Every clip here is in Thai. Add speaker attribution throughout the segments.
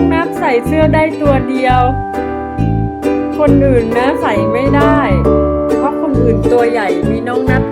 Speaker 1: งนักใส่เสื้อได้ตัวเดียว คนอื่นนะใส่ไม่ได้ เพราะคนอื่นตัวใหญ่มีน้องนัดตัวเล็ก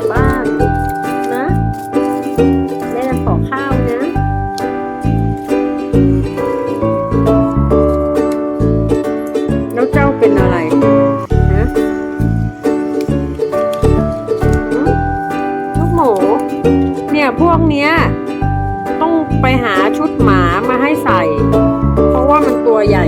Speaker 1: ดลูกหลังบ้านนะแม่จะขอข้าวนะแล้วเจ้าเป็นอะไรฮะลูกหมูเนี่ยพวกเนี้ยต้องไปหาชุดหมามาให้ใส่ เพราะว่ามันตัวใหญ่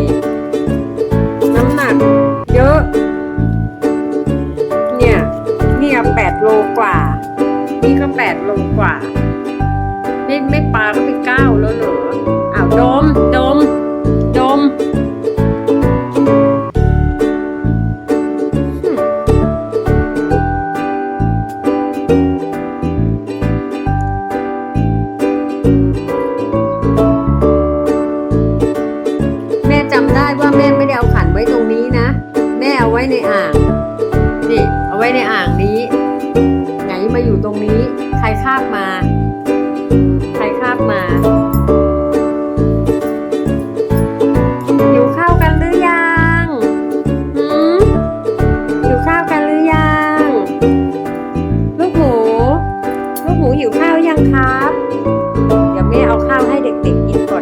Speaker 1: ว้ในอ่าง นี่ เอาไว้ในอ่างนี้ ไหนมาอยู่ตรงนี้ ใครคาบมา ใครคาบมาอยู่ข้าวกันหรือยังหืมอยู่ข้าวกันหรือยัง ลูกหมู ลูกหมูหิวข้าวยังครับ เดี๋ยวแม่เอาข้าวให้เด็กๆกินก่อน